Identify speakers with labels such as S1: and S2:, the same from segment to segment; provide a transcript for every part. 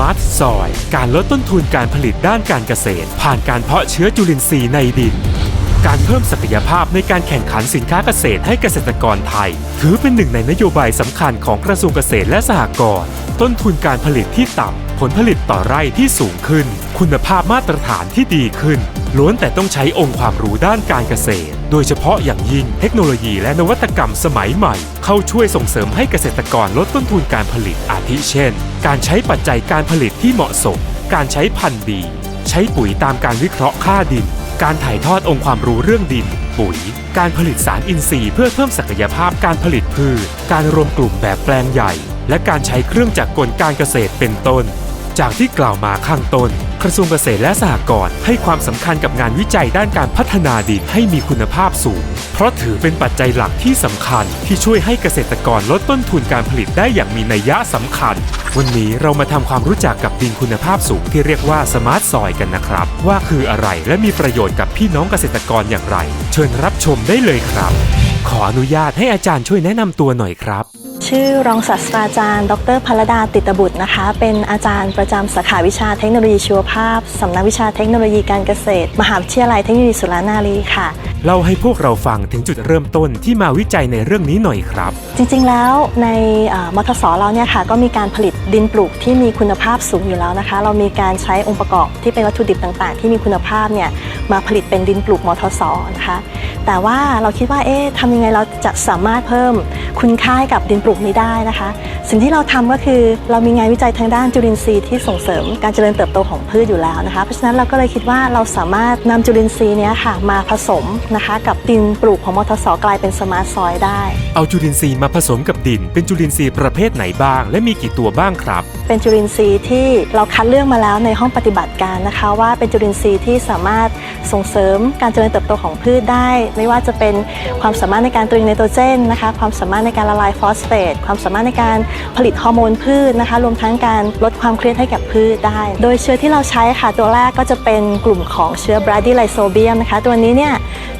S1: มาร์ทซอย การลดต้นทุนการผลิตด้านการเกษตร ผ่านการเพาะเชื้อจุลินทรีย์ในดิน การเพิ่มศักยภาพในการแข่งขันสินค้าเกษตรให้เกษตรกรไทย ถือเป็นหนึ่งในนโยบายสำคัญของกระทรวงเกษตรและสหกรณ์ต้นทุนการผลิตที่ต่ำ ผลผลิตต่อไร่ที่สูงขึ้น คุณภาพมาตรฐานที่ดีขึ้น ล้วนแต่ต้องใช้องค์ความรู้ด้านการเกษตร โดยเฉพาะอย่างยิ่งเทคโนโลยีและนวัตกรรมสมัยใหม่ เข้าช่วยส่งเสริมให้เกษตรกรลดต้นทุนการผลิตอาทิเช่น การใช้ปัจจัยการผลิตที่เหมาะสม การใช้พันธุ์ดี ใช้ปุ๋ยตามการวิเคราะห์ค่าดิน การถ่ายทอดองค์ความรู้เรื่องดิน ปุ๋ย การผลิตสารอินทรีย์เพื่อเพิ่มศักยภาพการผลิตพืช การรวมกลุ่มแบบแปลงใหญ่ และการใช้เครื่องจักรกลการเกษตรเป็นต้น จากที่กล่าวมาข้างต้น กระทรวงเกษตรและสหกรณ์ให้ความสำคัญกับงานวิจัยด้านการพัฒนาดินให้มีคุณภาพสูง เพราะถือเป็นปัจจัยหลักที่สำคัญ ที่ช่วยให้เกษตรกรลดต้นทุนการผลิตได้อย่างมีนัยยะสำคัญ วันนี้เรามาทำความรู้จักกับดินคุณภาพสูงที่เรียกว่าสมาร์ทซอยกันนะครับ ว่าคืออะไรและมีประโยชน์กับพี่น้องเกษตรกรอย่างไร เชิญรับชมได้เลยครับ ขออนุญาตให้อาจารย์ช่วยแนะนำตัวหน่อยครับ
S2: ชื่อรองศาสตราจารย์ ดรพลดาติตบุตรนะคะ เป็นอาจารย์ประจำสาขาวิชาเทคโนโลยีชีวภาพสำนักวิชาเทคโนโลยีการเกษตร มหาวิทยาลัยเทคโนโลยีสุรานารีค่ะ
S1: เล่าให้พวกเราฟังถึงจุดเริ่มต้นที่มาวิจัยในเรื่องนี้หน่อยครับ
S2: จริงๆแล้วในมทสเราเนี่ยค่ะก็มีการผลิตดินปลูกที่มีคุณภาพสูงอยู่แล้วนะคะ เรามีการใช้องค์ประกอบที่เป็นวัตถุดิบต่างๆ ที่มีคุณภาพเนี่ยมาผลิตเป็นดินปลูกมทสนะคะ แต่ว่าเราคิดว่าเอ๊ะทำยังไงเราจะสามารถเพิ่มคุณค่ากับดินปลูกนี้ได้นะคะ สิ่งที่เราทำก็คือเรามีงานวิจัยทางด้านจุลินทรีย์ที่ส่งเสริมการเจริญเติบโตของพืชอยู่แล้วนะคะ เพราะฉะนั้นเราก็เลยคิดว่าเราสามารถนำจุลินทรีย์เนี้ยค่ะมาผสมนะคะ กับดินปลูกของมทสกลายเป็นสมาร์ทซอยได้
S1: เอาจุลินทรีย์มาผสมกับดิน เป็นจุลินทรีย์ประเภทไหนบ้าง และมีกี่ตัวบ้างครับ
S2: เป็นจุลินทรีย์ที่เราคัดเลือกมาแล้วในห้องปฏิบัติการนะคะ ว่าเป็นจุลินทรีย์ที่สามารถ ส่งเสริมการเจริญเติบโตของพืชได้ ไม่ว่าจะเป็นความสามารถในการตรึงไนโตรเจนนะคะความสามารถในการละลายฟอสเฟตความสามารถในการผลิตฮอร์โมนพืชนะคะรวมทั้งการลดความเครียดให้กับพืชได้ โดยเชื้อที่เราใช้ค่ะตัวแรกก็จะเป็นกลุ่มของเชื้อบราดิไลโซเบียมนะคะตัวนี้เนี่ย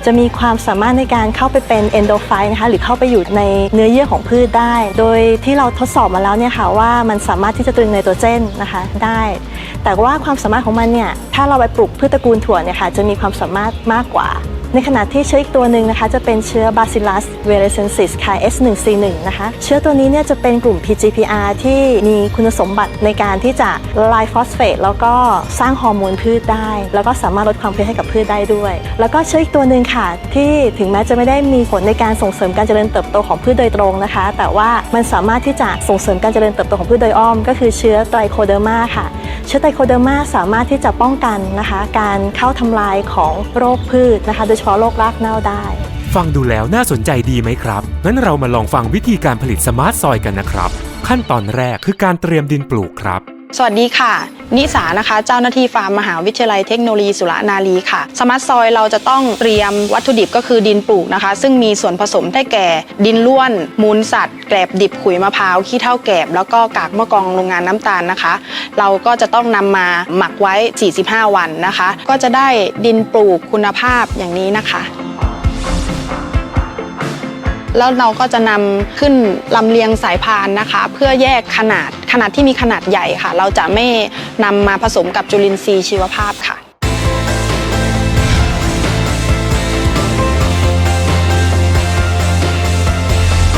S2: จะมีความสามารถในการเข้าไปเป็นเอนโดไฟนะคะหรือเข้าไปอยู่ในเนื้อเยื่อของพืชได้ โดยที่เราทดสอบมาแล้วเนี่ยค่ะว่ามันสามารถที่จะตรึงไนโตรเจนนะคะได้ แต่ว่าความสามารถของมันเนี่ยถ้าเราไปปลูกพืชตระกูลถั่วเนี่ยค่ะจะมีความสามารถมากกว่า ในขณะที่เชื้ออีกตัวหนึ่งนะคะ จะเป็นเชื้อ Bacillus veracensis ค่ะ S141 นะคะ เชื้อตัวนี้เนี่ยจะเป็นกลุ่ม PGPR ที่มีคุณสมบัติในการที่จะละลายฟอสเฟตแล้วก็สร้างฮอร์โมนพืชได้ แล้วก็สามารถลดความเครียดให้กับพืชได้ด้วย แล้วก็เชื้ออีกตัวหนึ่งค่ะ ที่ถึงแม้จะไม่ได้มีผลในการส่งเสริมการเจริญเติบโตของพืชโดยตรงนะคะ แต่ว่ามันสามารถที่จะส่งเสริมการเจริญเติบโตของพืชโดยอ้อม ก็คือเชื้อไตรโคเดอร์มาค่ะ เชื้อไตรโคเดอร์มาสามารถที่จะป้องกันนะคะ การเข้าทำลายของโรคพืชนะคะโดยเฉพาะโรครากเน่าได้
S1: ฟังดูแล้วน่าสนใจดีไหมครับ งั้นเรามาลองฟังวิธีการผลิตสมาร์ทซอยกันนะครับ ขั้นตอนแรกคือการเตรียมดินปลูกครับ
S3: สวัสดีค่ะ นิสานะคะ เจ้าหน้าที่ฟาร์มมหาวิทยาลัยเทคโนโลยีสุรนารีค่ะ สมาร์ทซอยเราจะต้องเตรียมวัตถุดิบก็คือดินปลูกนะคะ ซึ่งมีส่วนผสมได้แก่ ดินล้วน มูลสัตว์แกลบดิบขุยมะพร้าวขี้เท่าแกลบแล้วก็กากมะกองโรงงานน้ำตาลนะคะ เราก็จะต้องนำมาหมักไว้ 45 วันนะคะ ก็จะได้ดินปลูกคุณภาพอย่างนี้นะคะแล้วเราก็จะนำขึ้นลำเลียงสายพานนะคะ เพื่อแยกขนาด ขนาดที่มีขนาดใหญ่ค่ะ เราจะไม่นำมาผสมกับจุลินทรีย์ชีวภาพค่ะ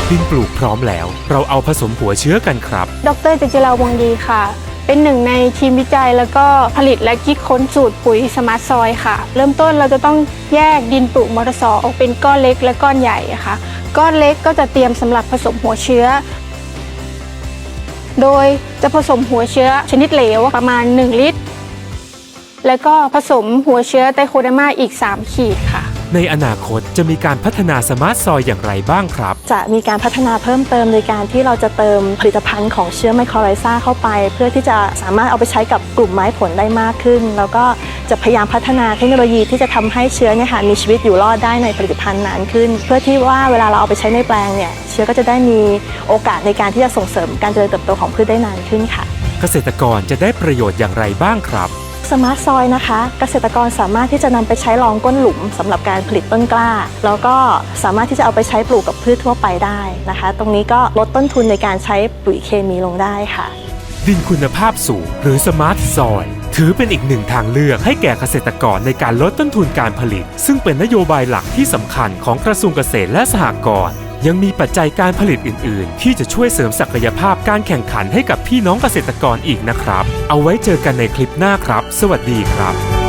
S1: ดินปลูกพร้อมแล้ว เราเอาผสมหัวเชื้อกันครับ
S4: ดรเจเจราวงดีค่ะ เป็นหนึ่งในทีมวิจัยแล้วก็ผลิตและคิดค้นสูตรปุ๋ยสมาร์ทซอยค่ะ เริ่มต้นเราจะต้องแยกดินปลูกมอเตอร์ซอออกเป็นก้อนเล็กและก้อนใหญ่อะค่ะ ก้อนเล็กก็จะเตรียมสำหรับผสมหัวเชื้อ โดยจะผสมหัวเชื้อชนิดเหลวประมาณ 1 ลิตร แล้วก็ผสมหัวเชื้อไตโคเดอร์มาอีก 3 ขีดค่ะ
S1: ในอนาคตจะมีการพัฒนาสมาร์ทซอยอย่างไรบ้างครับ
S2: จะมีการพัฒนาเพิ่มเติมโดยการที่เราจะเติมผลิตภัณฑ์ของเชื้อไมโครไรซ่าเข้าไป เพื่อที่จะสามารถเอาไปใช้กับกลุ่มไม้ผลได้มากขึ้น แล้วก็ จะพยายามพัฒนาเทคโนโลยีที่จะทำให้เชื้อเนี่ยค่ะมีชีวิตอยู่รอดได้ในผลิตภัณฑ์นานขึ้น เพื่อที่ว่าเวลาเราเอาไปใช้ในแปลงเนี่ยเชื้อก็จะได้มีโอกาสในการที่จะส่งเสริมการเจริญเติบโตของพืชได้นานขึ้นค่ะ
S1: เกษตรกรจะได้ประโยชน์อย่างไรบ้างครับ
S2: สมาร์ทซอยนะคะ เกษตรกรสามารถที่จะนำไปใช้รองก้นหลุมสำหรับการผลิตต้นกล้า แล้วก็สามารถที่จะเอาไปใช้ปลูกกับพืชทั่วไปได้นะคะ ตรงนี้ก็ลดต้นทุนในการใช้ปุ๋ยเคมีลงได้ค่ะ
S1: ดินคุณภาพสูงหรือสมาร์ทซอย ถือเป็นอีกหนึ่งทางเลือกให้แก่เกษตรกรในการลดต้นทุนการผลิต ซึ่งเป็นนโยบายหลักที่สำคัญของกระทรวงเกษตรและสหกรณ์ยังมีปัจจัยการผลิตอื่น ๆ ที่จะช่วยเสริมศักยภาพการแข่งขันให้กับพี่น้องเกษตรกรอีกนะครับ เอาไว้เจอกันในคลิปหน้าครับ สวัสดีครับ